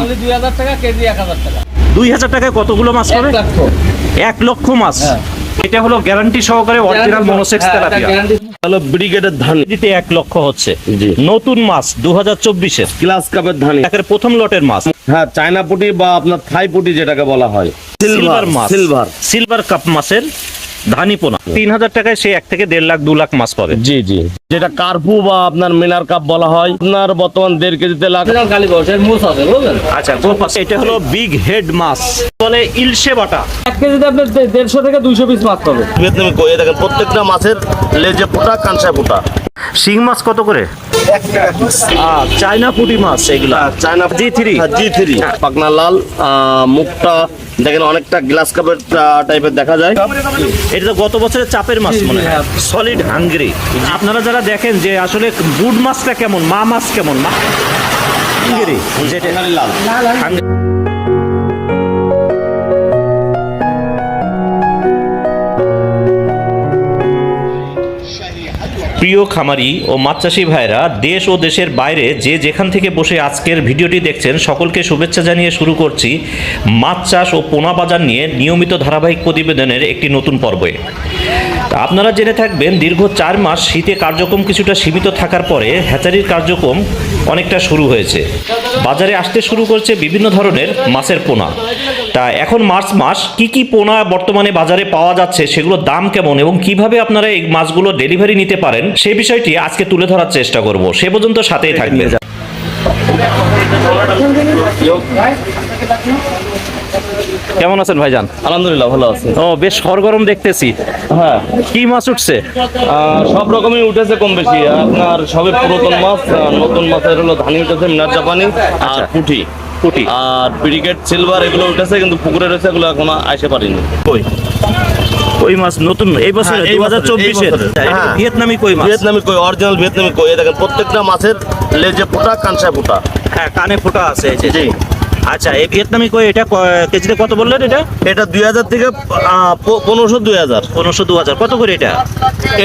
Only দুই হাজার টাকা কেজি এক হাজার টাকা। দুই হাজার টাকায় কতগুলো মাছ এক এক লক্ষ মাছ? হ্যাঁ। এটা হলো গ্যারান্টি সহকারে অরিজিনাল মনোসেক্স হ্যাঁ, তেলাপিয়া। হলো ব্রিগেডের ধান। দিতে এক লক্ষ হচ্ছে। নতুন মাছ দু হাজার চব্বিশের। গ্লাস কাপের ধানি। একের প্রথম লটের মাছ। হ্যাঁ চায়না পুটি বা আপনার থাই পুটি যেটাকে বলা হয়। সিলভার মাছ। সিলভার সিলভার কাপ মাছের ধানি পোনা। তিন হাজার টাকায় সে এক থেকে দেড় লাখ দু লাখ মাছ পাবে। জি জি। যেটা কার্পু বা আপনার মিনার কাপ বলা হয় আপনার বর্তমান দেড় কেজিতে লাখ আচ্ছা এটা হলো বিগ হেড মাছ। বলে ইলশে বাটা। এক কেজিতে আপনার দেড়শো থেকে দুইশো পিস মাছ পাবে। দেখেন প্রত্যেকটা মাছের লেজে ফুটা কানসায় ফুটা শিং মাছ কত করে? চায়না পুটি মাছ এগুলা। China G three G three পাকনা লাল মুখটা দেখেন অনেকটা গ্লাস কাপের টাইপের দেখা যায়। এটা তো গত বছরের চাপের মাছ মনে হয়। সলিড হাঙ্গরি আপনারা যারা দেখেন যে আসলে বুড মাছটা কেমন মা মাছ কেমন মা হাঙ্গরি যেটা লাল। হাঙ্গরি। প্রিয় খামারি ও মাছ চাষি ভাইরা দেশ ও দেশের বাইরে যে যেখান থেকে বসে আজকের ভিডিওটি দেখছেন, সকলকে শুভেচ্ছা জানিয়ে শুরু করছি মাছ চাষ ও পোনা বাজার নিয়ে নিয়মিত ধারাবাহিক প্রতিবেদনের একটি নতুন পর্বে। আপনারা জেনে থাকবেন, দীর্ঘ চার মাস শীতে কার্যক্রম কিছুটা সীমিত থাকার পরে হ্যাচারির কার্যক্রম অনেকটা শুরু হয়েছে। বাজারে আসতে শুরু করছে বিভিন্ন ধরনের মাছের পোনা। তা এখন মার্চ মাস কি কি পোনা বর্তমানে বাজারে পাওয়া যাচ্ছে সেগুলোর দাম কেমন এবং কীভাবে আপনারা এই মাছগুলো ডেলিভারি নিতে পারেন সেই বিষয়টি আজকে তুলে ধরার চেষ্টা করব। সে পর্যন্ত সাথেই থাকবে কেমন আছেন ভাইজান? আলহামদুলিল্লাহ ভালো আছে। ও বেশ সরগরম দেখতেছি। হ্যাঁ। কি মাছ উঠছে? সব রকমই উঠেছে কম বেশি। আপনার সবে পুরাতন মাছ আর নতুন মাছের হলো ধানি উঠেছে মিনার জাপানি আর পুঁটি। পুঁটি। আর ব্রিগেড সিলভার এগুলো উঠেছে কিন্তু পুকুরে রয়েছে এগুলো এখনও আসে পারিনি। কই? কই মাছ? নতুন? এই বছর দুই হাজার চব্বিশের। হ্যাঁ। ভিয়েতনামি কই মাছ? ভিয়েতনামি কই? অরিজিনাল ভিয়েতনামি কই? দেখেন প্রত্যেকটা মাছের লেজে ফোটা কানসায় ফোটা। হ্যাঁ কানে ফোটা আছে জি। আচ্ছা এই ভিয়েতনামি কই? এটা কেজিতে কত বললেন এটা? এটা দুই হাজার থেকে পনেরোশো দুই হাজার। পনেরোশো দু হাজার। কত করে এটা?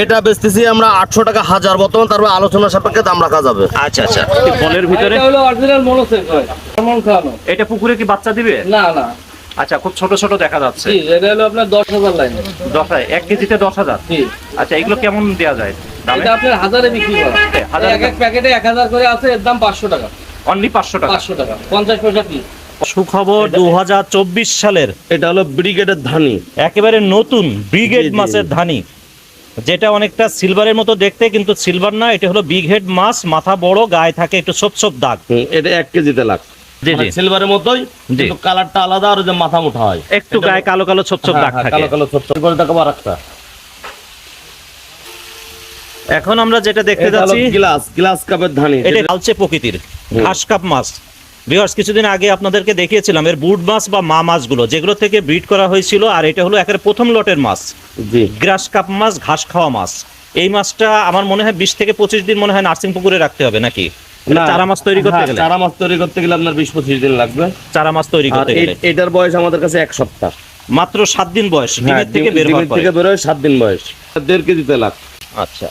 এটা বেচতেছি আমরা আটশো টাকা হাজার বর্তমান তারপর আলোচনা সাপেক্ষে দাম রাখা যাবে। আচ্ছা আচ্ছা। এই বলের ভিতরে? এটা হলো অরিজিনাল মনোসেক্স হয় কেমন খাওয়ানো? এটা পুকুরে কি বাচ্চা দিবে? না না। আচ্ছা খুব ছোট ছোট দেখা যাচ্ছে। জি এটা হলো আপনার দশ হাজার লাইন। দশ হাজার এক কেজিতে দশ হাজার? জি। আচ্ছা এগুলো কেমন দেওয়া যায়? দামে? এটা আপনার হাজারে বিক্রি করা। হাজারে এক এক প্যাকেটে এক হাজার করে আছে এর দাম পাঁচশো টাকা। অনলি পাঁচশো টাকা। পাঁচশো টাকা। পঞ্চাশ পয়সা পিস সুখবর দু হাজার চব্বিশ সালের এটা হলো ব্রিগেডের ধানি। একেবারে নতুন ব্রিগেড মাছের ধানি। যেটা অনেকটা সিলভারের মতো দেখতে কিন্তু সিলভার না এটা হলো বিগ হেড মাছ মাথা বড় গায়ে থাকে একটু ছোপ ছোপ দাগ। এটা এক কেজিতে লাখ। জি জি। সিলভারের মতোই। কিন্তু কালারটা আলাদা আর যে মাথা মোটা হয়। একটু গায়ে কালো কালো ছোপ ছোপ হ্যাঁ, দাগ হ্যাঁ, থাকে। কালো কালো ছোট ছোট করে আর একটা। এখন আমরা যেটা দেখতে যাচ্ছি গ্লাস গ্লাস কাপের ধানি এটা লালচে প্রকৃতির ঘাস কাপ মাছ। ভিউয়ার্স কিছুদিন আগে আপনাদেরকে দেখিয়েছিলাম এর বুট মাছ বা মা মাছগুলো যেগুলো থেকে ব্রিড করা হয়েছিল আর এটা হলো একের প্রথম লটের মাছ। জি। গ্রাস কাপ মাছ ঘাস খাওয়া মাছ। এই মাছটা আমার মনে হয় বিশ থেকে পঁচিশ দিন মনে হয় নার্সিং পুকুরে রাখতে হবে নাকি? চারা মাছ তৈরি করতে হ্যাঁ, গেলে? চারা মাছ তৈরি করতে গেলে আপনার বিশ পঁচিশ দিন লাগবে। চারা মাছ তৈরি করতে গেলে? এটার বয়স আমাদের কাছে এক সপ্তাহ। মাত্র সাত দিন বয়স হ্যাঁ, ডিমের থেকে বের বেরোয় সাত দিন বয়স। দেড় কেজিতে লাখ। আচ্ছা।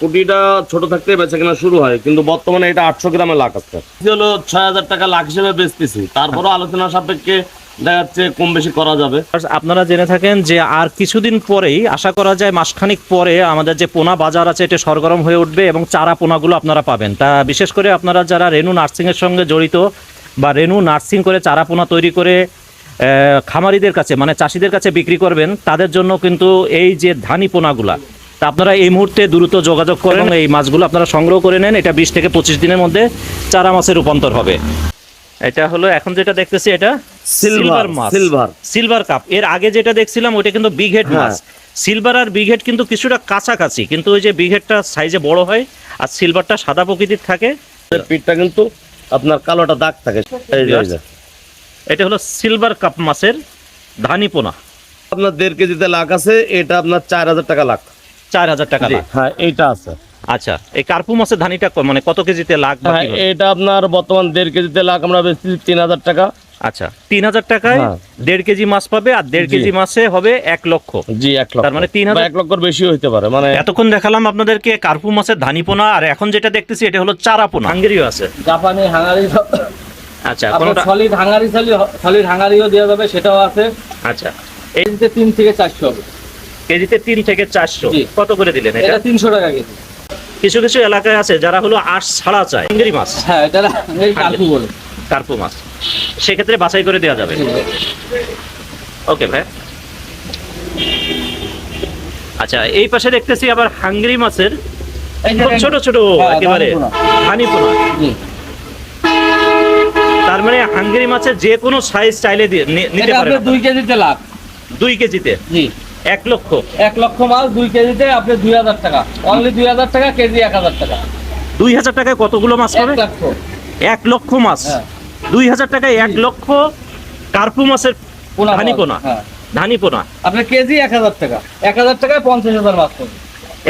কোটিটা ছোট থাকতে বেচা কেনা শুরু হয় কিন্তু বর্তমানে এটা আটশো গ্রামে লাখ আছে। হলো ছয় হাজার টাকা লাখ হিসেবে বেচতেছি। তারপরও আলোচনা সাপেক্ষে দেখা যাচ্ছে কম বেশি করা যাবে। আপনারা জেনে থাকেন যে আর কিছুদিন পরেই আশা করা যায় মাসখানিক পরে আমাদের যে পোনা বাজার আছে এটা সরগরম হয়ে উঠবে এবং চারা পোনাগুলো আপনারা পাবেন। তা বিশেষ করে আপনারা যারা রেনু নার্সিং এর সঙ্গে জড়িত বা রেনু নার্সিং করে চারা পোনা তৈরি করে খামারিদের কাছে মানে চাষিদের কাছে বিক্রি করবেন তাদের জন্য কিন্তু এই যে ধানি পোনাগুলা তা আপনারা এই মুহূর্তে দ্রুত যোগাযোগ করেন এই মাছগুলো আপনারা সংগ্রহ করে নেন। এটা বিশ থেকে পঁচিশ দিনের মধ্যে চারা মাছের রূপান্তর হবে। এটা হলো এখন যেটা দেখতেছি এটা সিলভার মাছ। সিলভার। Silver carp. এর আগে যেটা দেখছিলাম ওইটা কিন্তু বিগ হেড হ্যাঁ। মাছ। সিলভার আর বিগ হেড কিন্তু কিছুটা কাছাকাছি কিন্তু ওই যে বিগ হেডটা সাইজে বড় হয় আর সিলভারটা সাদা প্রকৃতির থাকে। পিঠটা কিন্তু আপনার কালোটা দাগ থাকে। এই যে, এটা হলো সিলভার কাপ মাছের ধানি পোনা। আপনার দেড় কেজিতে লাখ আছে এটা আপনার চার হাজার টাকা লাখ। চার হাজার টাকা লাখ। হ্যাঁ এইটা আছে। আচ্ছা এই কার্পু মাছের ধানিটা মানে কত কেজিতে লাখ হ্যাঁ এটা আপনার বর্তমান দেড় কেজিতে লাখ আমরা বেচছি তিন হাজার টাকা। আচ্ছা তিন হাজার টাকায় হ্যাঁ। দেড় কেজি মাছ পাবে আর দেড়। কেজি মাছে হবে এক লক্ষ। জি এক লক্ষ। তার মানে তিন হাজার- বা এক লক্ষর বেশি হইতে পারে মানে এতক্ষণ দেখালাম আপনাদেরকে কার্পু মাছের ধানি পোনা আর এখন যেটা দেখতেছি এটা হলো চারা পোনা হাঙ্গেরিও আছে। জাপানি হাঙ্গারি। আচ্ছা আপনার কোনোটা সলিড হাঙ্গারি সলিড হাঙ্গারিও দেওয়া যাবে সেটাও আছে। আচ্ছা। এই যে তিন থেকে চারশো হবে। কেজিতে তিন থেকে চারশো। কত করে দিলেন এটা? তিনশো টাকা কেজি। কিছু কিছু এলাকায় আছে যারা হলো আঁশ ছাড়া চায়। চিংড়ি মাছ। হ্যাঁ এটা এই বলে। কার্পু মাছ। সেক্ষেত্রে বাছাই করে দেওয়া যাবে। ওকে ভাই। আচ্ছা এই পাশে দেখতেছি আবার হাঙ্গরি মাছের ছোট ছোট হ্যাঁ, একেবারে ধানিপোনা। হানিপোনা তার মানে হাঙ্গরি মাছের যে কোনো সাইজ চাইলে দিয়ে- নিতে পারেন দুই কেজিতে লাভ। দুই কেজিতে। জি। এক লক্ষ। এক লক্ষ মাছ দুই কেজিতে আপনি দুই হাজার টাকা। অনলি দুই হাজার টাকা কেজি এক হাজার টাকা। দুই হাজার টাকায় কতগুলো মাছ পাবে? লক্ষ। এক লক্ষ মাছ। হ্যাঁ। দুই হাজার টাকায় এক লক্ষ কার্পু মাছের পোনা ধানিপোনা যায়। হ্যাঁ। ধানিপোনা আপনার কেজি এক হাজার টাকা। এক হাজার টাকায় পঞ্চাশ হাজার মাছ পাবেন।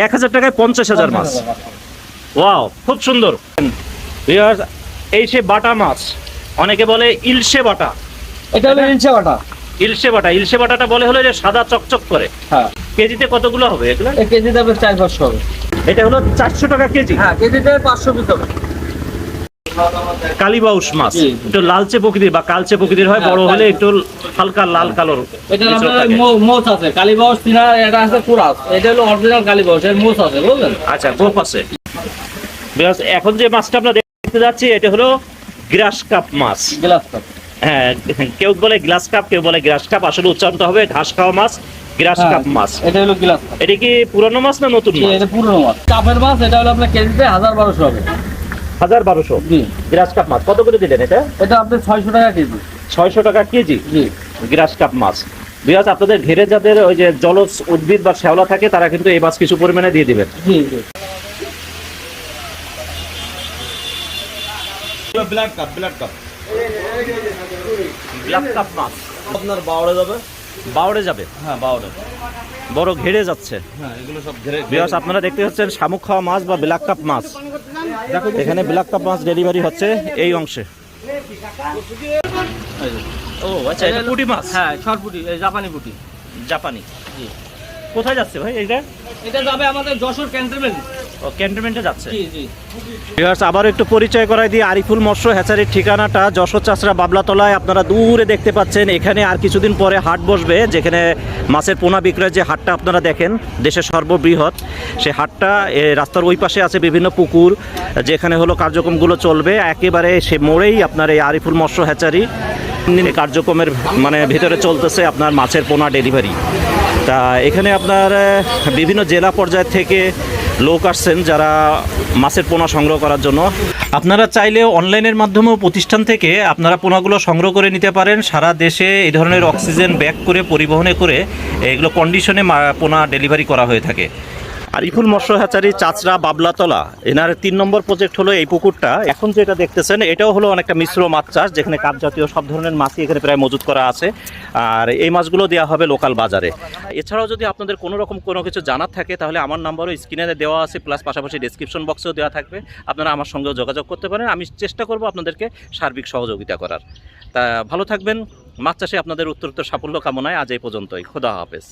এক হাজার টাকায় পঞ্চাশ হাজার মাছ। 50,000 মাছ পাবেন। ওয়াও খুব সুন্দর। এই সে বাটা মাছ অনেকে বলে ইলশে বাটা। এটা হলো ইলশে বাটা। ইলশে বাটা ইলশে বাটাটা বলে হলো যে সাদা চকচক করে। হ্যাঁ। কেজিতে কতগুলো হবে এগুলো? কেজিতে আপনার চার পাঁচশো হবে। এটা হলো চারশো টাকা কেজি। হ্যাঁ কেজিতে পাঁচশো পিস হবে। কালিবাউস মাছ। একটু লালচে প্রকৃতির বা কালচে প্রকৃতির হয় বড় হ্যাঁ, হলে একটু হালকা লাল কালোর এটা। মোচ আছে। কালীবাউস তিনার এটা আছে কোরাস। এটা হলো অরিজিনাল কালীবাউস এর মোচ আছে বুঝলেন? আচ্ছা গোপ আছে। Viewers, এখন যে মাছটা আমরা দেখতে যাচ্ছি এটা হলো গ্রাস কাপ মাছ। Glass carp. কেউ বলে গ্লাস কাপ কেউ বলে গ্রাস কাপ। আসলে উচ্চারণটা হবে ঘাস খাওয়া মাছ গ্রাস হ্যাঁ, কাপ মাছ। এটা হলো গ্লাস কাপ। এটা কি পুরানো মাছ না নতুন মাছ? এটা পুরনো মাছ। কাপের মাছ এটা হলো আপনার কেজিতে হাজার বারোশো হবে। হাজার বারোশো? জি। গ্রাস কাপ মাছ। কত করে দিলেন এটা? এটা আপনার ছয়শো টাকা কেজি। ছয়শো টাকা কেজি? জি। গ্রাস কাপ মাছ। বিরাজ আপনাদের ঘেরে যাদের ওই যে জলজ উদ্ভিদ বা শ্যাওলা থাকে তারা কিন্তু এই মাছ কিছু পরিমাণে দিয়ে দিবেন। জি জি। Black carp black carp. Glass carp মাছ। আপনার বাউড়ে যাবে? বাউড়ে যাবে? হ্যাঁ বাউড়ে বড় ঘেরে যাচ্ছে। হ্যাঁ বিরাজ আপনারা দেখতে পাচ্ছেন শামুক খাওয়া মাছ বা ব্ল্যাক কাপ মাছ। এখানে ব্ল্যাক কাপ মাছ ডেলিভারি হচ্ছে এই অংশে। ও আচ্ছা এটা পুঁটি মাছ? হ্যাঁ সরপুটি জাপানি পুটি। জাপানি। কোথায় যাচ্ছে ভাই এটা এটা যাবে আমাদের যশোর ক্যান্টনমেন্ট। ও ক্যান্টনমেন্টে যাচ্ছে? জি জি। ভিউয়ার্স আবার একটু পরিচয় করাই দিই আরিফুল মৎস্য হ্যাচারির ঠিকানাটা। যশোর চাষরা বাবলাতলায় আপনারা দূরে দেখতে পাচ্ছেন এখানে আর কিছুদিন পরে হাট বসবে যেখানে মাছের পোনা বিক্রয়ের যে হাটটা আপনারা দেখেন দেশের সর্ববৃহৎ। সে হাটটা এ, রাস্তার ওই পাশে আছে বিভিন্ন পুকুর যেখানে হলো কার্যক্রমগুলো চলবে। একেবারে সে মোড়েই আপনার এই আরিফুল মৎস্য হ্যাচারি কার্যক্রমের মানে ভিতরে চলতেছে আপনার মাছের পোনা ডেলিভারি। তা এখানে আপনার বিভিন্ন জেলা পর্যায় থেকে লোক আসছেন যারা মাছের পোনা সংগ্রহ করার জন্য। আপনারা চাইলে অনলাইনের মাধ্যমেও প্রতিষ্ঠান থেকে আপনারা পোনাগুলো সংগ্রহ করে নিতে পারেন। সারা দেশে এই ধরনের অক্সিজেন ব্যাগ করে, পরিবহনে করে এগুলো কন্ডিশনে পোনা ডেলিভারি করা হয়ে থাকে। আরিফুল মৎস্য হ্যাচারি চাচরা, বাবলাতলা। এনার তিন নম্বর প্রজেক্ট হলো এই পুকুরটা। এখন যেটা দেখতেছেন, এটাও হলো অনেকটা মিশ্র মাছ চাষ, যেখানে কাপ জাতীয় সব ধরনের মাছই এখানে প্রায় মজুত করা আছে। আর এই মাছগুলো দেওয়া হবে লোকাল বাজারে। এছাড়াও যদি আপনাদের কোনো রকম কোনো কিছু জানার থাকে, তাহলে আমার নাম্বারও স্ক্রিনে দেওয়া আছে প্লাস পাশাপাশি ডিসক্রিপশন বক্সেও দেওয়া থাকবে। আপনারা আমার সঙ্গেও যোগাযোগ করতে পারেন। আমি চেষ্টা করব আপনাদেরকে সার্বিক সহযোগিতা করার। তা, ভালো থাকবেন। মাছ চাষে আপনাদের উত্তরোত্তর সাফল্য কামনায় আজ এই পর্যন্তই। খোদা হাফেজ।